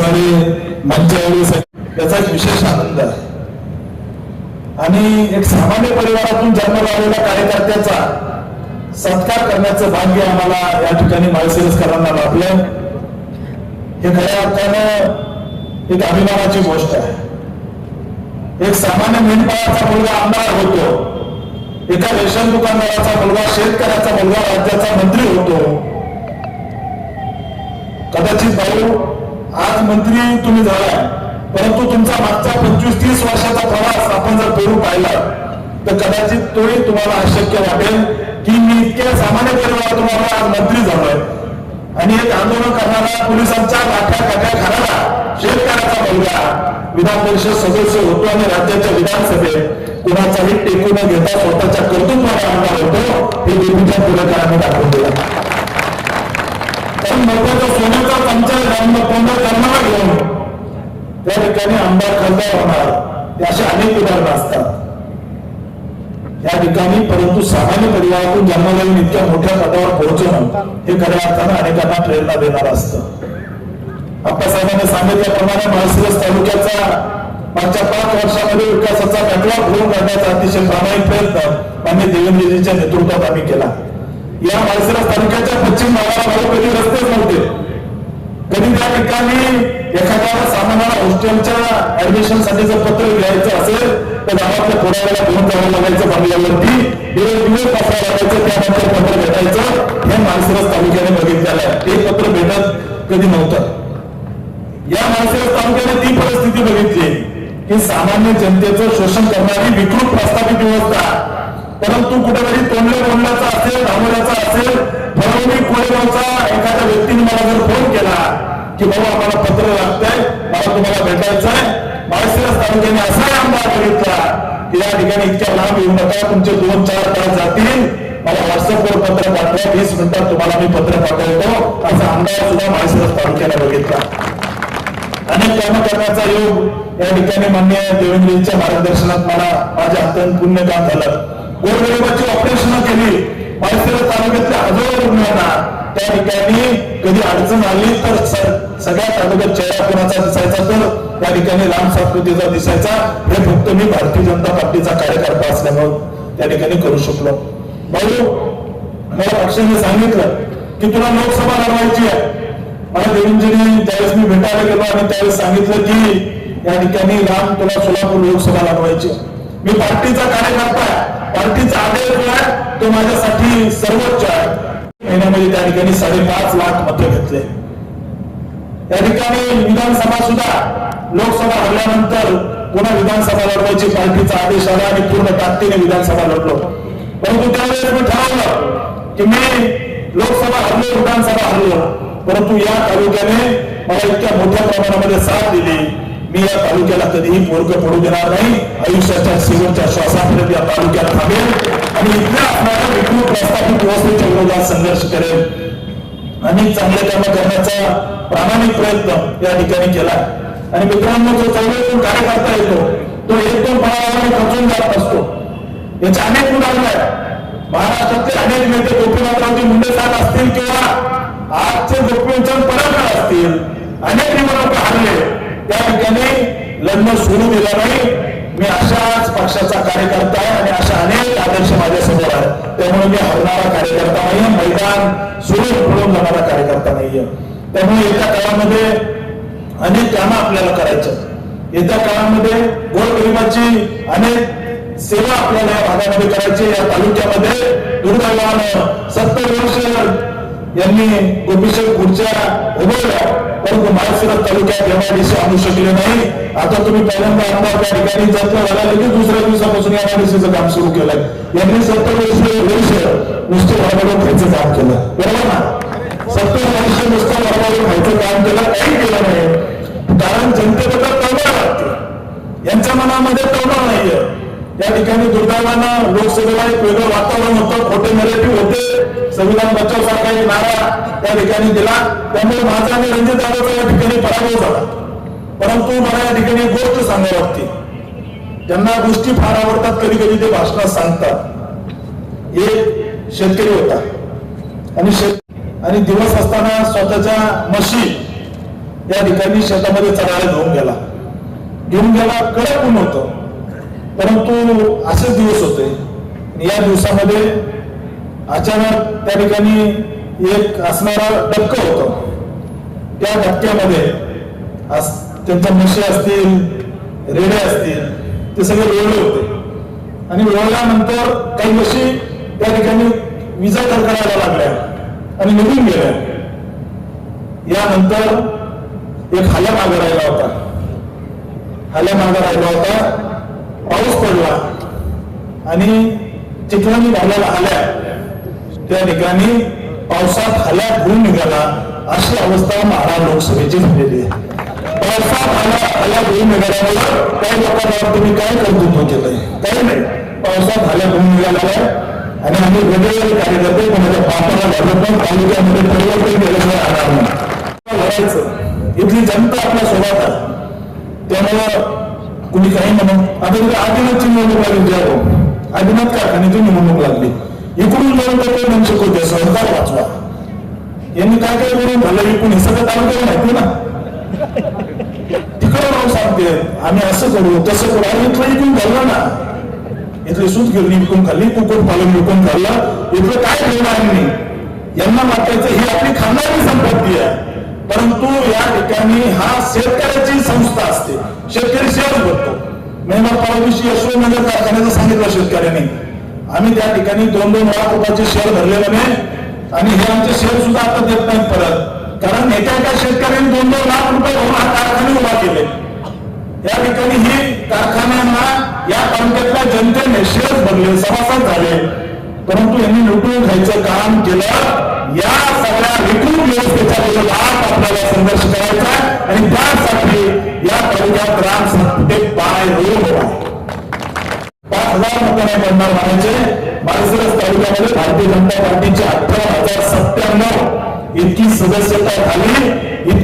आणि असणारे मंचावरील एक विशेष आनंद आहे. आणि एक सामान्य परिवारातून जन्म लावलेल्या कार्यकर्त्याचा सत्कार करण्याचं भाग्य आम्हाला या ठिकाणी माळशिरसकरांना लाभलं हे खऱ्या अर्थानं एक अभिमानाची गोष्ट आहे. एक सामान्य मेंढपाळाचा मुलगा आमदार होतो. एका रेशन दुकानदाराचा मुलगा शेतकऱ्याचा मुलगा राज्याचा मंत्री होतो. कदाचित भाऊ आज मंत्री तुम्ही झालाय. परंतु तुमचा मागचा पंचवीस तीस वर्षाचा प्रवास आपण जर पेरू पाहिला तर कदाचित तोही तुम्हाला अशक्य वाटेल की मी इतक्या सामान्य परिवारातून तुम्हाला आज मंत्री झालोय. आणि एक आंदोलन करणारा पोलिसांच्या लाठ्या काट्या खाणारा शेतकऱ्याचा मुलगा विधान परिषद सदस्य होतो आणि राज्याच्या विधानसभेत कुणाचाही टेकू न घेता स्वतःच्या कर्तृत्वाला आमदार होतो हे देवीच्या पुढाकाराने दाखवून दिला होणार. असे अनेक उदाहरणं असतात. या ठिकाणी परंतु सामान्य परिवारातून जन्माला येऊन इतक्या मोठ्या पदावर पोहोचणं हे खऱ्या अर्थानं अनेकांना प्रेरणा देणार असतं. आप्पासाहेबांनी सांगितल्याप्रमाणे माळशिरस तालुक्याचा मागच्या पाच वर्षामध्ये विकासाचा बॅकलॉग भरून काढण्याचा अतिशय प्रामाणिक प्रयत्न मान्य देवेंद्रजीच्या नेतृत्वात आम्ही केला. या माळशिरस तालुक्याच्या पश्चिम भागाला भाऊ कधी रस्तेच नव्हते. कधी त्या ठिकाणी एखाद्या सामान्याला हॉस्टेलच्या ऍडमिशनसाठी जर पत्र लिहायचं असेल तर गावातल्या पुराव्याला घेऊन जावं लागायचं बंगल्यावरती. दिवस दिवस बसावं लागायचं त्यानंतर पत्र भेटायचं. हे माणसरस तालुक्याने बघितलेलं आहे. ते पत्र भेटत कधी नव्हतं. या माणसरस तालुक्याने ती परिस्थिती बघितली की सामान्य जनतेचं शोषण करणारी विकृत प्रस्थापित व्यवस्था. परंतु कुठेतरी तोंडल्या बोलण्याचा असेल धावण्याचा असेल फरवणी कोळेगावचा एखाद्या व्यक्तीने मला जर फोन केला की बाबा आम्हाला पत्र लागतंय मला तुम्हाला भेटायचं आहे माळशिरस तालुक्याने असा आमदार बघितला की या ठिकाणी इतक्या लांब येऊ नका तुमचे दोन चार तास जातील. मला व्हॉट्सअपवर पत्र पाठवा वीस मिनिटात तुम्हाला मी पत्र पाठवतो. असा आमदार सुद्धा माळशिरस तालुक्याला बघितला. अनेक कामं करण्याचा योग या ठिकाणी मान्य देवेंद्रजींच्या मार्गदर्शनात मला माझ्या हातून पुण्य काम झालं. गोरगरिबाची ऑपरेशन केली. माळशिरस तालुक्यातल्या हजारो रुग्णांना त्या ठिकाणी कधी अडचण आली तर सगळ्यात सगळ्या तालुक्यात चेहरा कोणाचा दिसायचा तर त्या ठिकाणी राम सातपुतेचा दिसायचा. हे फक्त मी भारतीय जनता पार्टीचा कार्यकर्ता असल्यामुळे त्या ठिकाणी करू शकलो. भाऊ मला पक्षाने सांगितलं की तुला लोकसभा लढवायची आहे. मला देवींजीने त्यावेळेस मी भेटायला गेलो आणि त्यावेळेस सांगितलं की या ठिकाणी राम तुला सोलापूर लोकसभा लढवायची मी पार्टीचा कार्यकर्ता आहे. पार्टीचा आदेश आहे तो माझ्यासाठी सर्वोच्च महिन्यामध्ये त्या ठिकाणी साडेपाच लाख मतं घेतले. त्या ठिकाणी विधानसभा सुद्धा लोकसभा हरल्यानंतर पुन्हा विधानसभा लढवायची पार्टीचा आदेश आला आणि पूर्ण ताकदीने विधानसभा लढलो. परंतु त्यावेळेस मी ठरवलं की मी लोकसभा हरलो विधानसभा हरलो. परंतु या तालुक्याने मला इतक्या मोठ्या प्रमाणामध्ये साथ दिली. मी या तालुक्याला कधीही मोर्ग पडू देणार नाही. आयुष्याच्या शेवटच्या श्वासापर्यंत या तालुक्यात थांबेल आणि इथल्या असणारा विकृत प्रस्थापित व्यवस्थित विरोधात संघर्ष करेल. अनेक चांगले काम करण्याचा प्रामाणिक प्रयत्न या ठिकाणी केला आणि मित्रांनो जो चौघातून कार्यकर्ता येतो तो एकदम दोन फळावर खचून जात असतो. याचे अनेक उदाहरण आहेत. महाराष्ट्रातले अनेक नेते गोपीनाथरावजी मुंडे साहेब असतील किंवा आजचे गोपीचंद पडळकर असतील अनेक निवडणूक हरले. त्या ठिकाणी लग्न सुरू दिलं नाही. मी अशाच पक्षाचा कार्यकर्ता आहे आणि अशा अनेक आदर्श माझ्यासमोर आहेत. त्यामुळे मी हरणारा कार्यकर्ता नाहीये मैदान सुरू पडून जाणारा कार्यकर्ता नाहीये. त्यामुळे येत्या काळामध्ये अनेक कामं आपल्याला करायचं येत्या काळामध्ये गोरगरिबाची अनेक सेवा आपल्याला या भागामध्ये करायची या तालुक्यामध्ये दुर्दैवानं सत्तर वर्ष यांनी गोपीशेठ खुर्च्या उभवल्या परंतु माळशिरस तालुक्यात एमआयडीसी आणू शकले नाही. आता तुम्ही पहिल्यांदा आमदार त्या ठिकाणी जत्रा झाला लगेच दुसऱ्या दिवसापासून एमआयडीसीचं काम सुरू केलंय. यांनी सत्तर वर्ष वर्ष नुसतं वरबडून खायचं काम केलं. बरोबर ना? सत्तर वर्ष नुसतं वरबडून खायचं काम केलं काही केलं नाही. कारण जनतेबद्दल तळमळ लागते. यांच्या मनामध्ये तळमळ नाहीये. या ठिकाणी दुर्दैवानं लोकसभेला एक वेगळं वातावरण होतं खोटे मेरे होते संविधान बचाव सारखा नारा त्या ठिकाणी दिला. त्यामुळे माझा आणि रणजित दादाचा या ठिकाणी पराभव झाला. परंतु मला या ठिकाणी गोष्ट सांगावी लागते. त्यांना गोष्टी फार आवडतात कधी कधी ते भाषणात सांगतात. एक शेतकरी होता. आणि शेत आणि दिवस असताना स्वतःच्या म्हशी या ठिकाणी शेतामध्ये चढायला घेऊन गेला. घेऊन गेला कडक ऊन होतं. परंतु असेच दिवस होते. या दिवसामध्ये अचानक त्या ठिकाणी एक असणारा डबकं होतं. त्या धक्क्यामध्ये त्यांच्या म्हशी असतील रेडे असतील ते सगळे लोळले होते. आणि लोळल्यानंतर काही म्हशी त्या ठिकाणी विजा कडकडायला लागल्या आणि निघून गेल्या. यानंतर एक हल्या मागे राहिला होता. हल्या मागे राहिला होता. पाऊस पडला आणि चिखलांनी झालेला आल्या त्या ठिकाणी पावसात हाल्या होऊन निघाला अशी अवस्था महाराज लोकसभेची झालेली आहे. पावसात हाल्या हाल्या धुवून निघाल्यामुळे काही तुम्ही काय कर्तृत्व केलंय? काही नाही. पावसात हाल्या धुवून निघालेला आहे. आणि आम्ही वेगवेगळे कार्यकर्ते कोणाच्या पापाला लागत पण तालुक्यामध्ये परिवर्तन केल्याशिवाय राहणार नाही. लढायचं. इथली जनता आपल्यासोबत आहे. त्यामुळं कुणी काही म्हणून आता तिथे आदिनाथची निवडणूक लागली ज्या हो. आदिनाथ कारखान्याची निवडणूक लागली. इकडून जाऊन लोक म्हणू शकत होते सहकार वाचवा. यांनी काय काय करून झालं इकडून हे सगळं तालुक्याला माहिती ना? तिकडे राहून सांगते. आम्ही असं करू तसं करू. आणि इथलं इकून घाललं ना. इथली सूत गिरणी विकून खाल्ली कुकुट पालन विकून खाल्लं इथलं काय घेणार नाही यांना वाटायचं ही आपली खानदानी संपत्ती आहे. परंतु या ठिकाणी हा शेतकऱ्याची संस्था असते. शेतकरी शेअर करतो. मेहनत मग परवा दिवशी यशवंतनगर कारखान्याचं सांगितलं शेतकऱ्यांनी. आम्ही त्या ठिकाणी दोन दोन लाख रुपयाचे शेअर भरले म्हणे. आणि हे आमचे शेअर सुद्धा आता देत नाहीत परत. कारण एका एका शेतकऱ्यांनी दोन दोन लाख रुपये भरून हा कारखाने उभा केले. या ठिकाणी ही कारखान्यांना या तालुक्यातल्या जनतेने शेअर भरले सभासद झाले. परंतु यांनी लुटून घ्यायचं काम केलं. या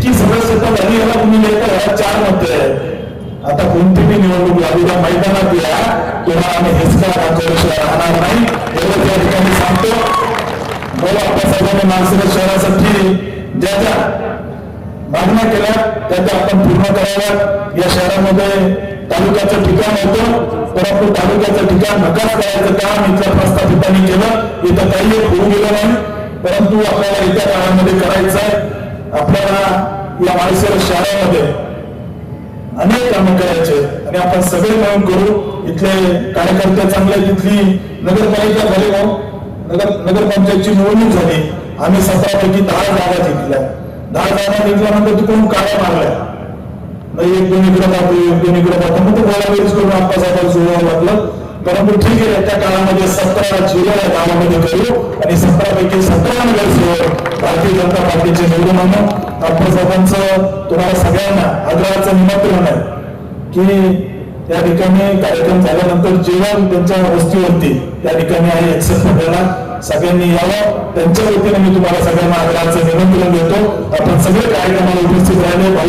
इतकी सदस्यता झाली याला तुम्ही लेखा चार मत आहे आता कोणती बी निवडणूक लागू द्या मैदानात या तुम्हाला आम्ही हिसका दाखवल्याशिवाय राहणार नाही एवढं त्या ठिकाणी सांगतो. मला आपल्या सर्वांनी शहरासाठी ज्या ज्या मागण्या केल्या त्या त्या आपण पूर्ण कराव्यात. या शहरामध्ये तालुक्याचं ठिकाण होतं परंतु तालुक्याचं ठिकाण नकार करायचं काम इथल्या प्रस्थापितांनी केलं. इथं काही एक होऊ गेलं नाही परंतु आपल्याला येत्या काळामध्ये करायचं आहे आपल्याला या माळशिरस शहरामध्ये अनेक कामं करायचे. आणि आपण सगळे मिळून करू इथले कार्यकर्ते चांगले तिथली नगरपालिका झाली हो नगर नगरपंचायतची निवडणूक झाली. आम्ही सतरापैकी दहा जागा जिंकल्या. दहा जागा जिंकल्यानंतर तिकडून काळ्या मारल्या. नाही एक दोन इकडे पाहतो एक दोन इकडे पाहतो. मग तो गोळाबेरीज करून आप्पासाहेबांना लागलं परंतु ठीक आहे त्या काळामध्ये सतरा जिल्हा या गावामध्ये करू आणि सतरा पैकी सतरा नगरसेवक भारतीय जनता पार्टीचे निवडून आणू. आप्पासाहेबांचं तुम्हाला सगळ्यांना आग्रहाचं निमंत्रण आहे की त्या ठिकाणी कार्यक्रम झाल्यानंतर जेवण त्यांच्या वस्तीवरती त्या ठिकाणी आहे एक्सेप्ट करायला सगळ्यांनी यावं. त्यांच्या वतीने मी तुम्हाला सगळ्यांना आग्रहाचं निमंत्रण देतो. आपण सगळे कार्यक्रमाला उपस्थित राहिले. भाऊ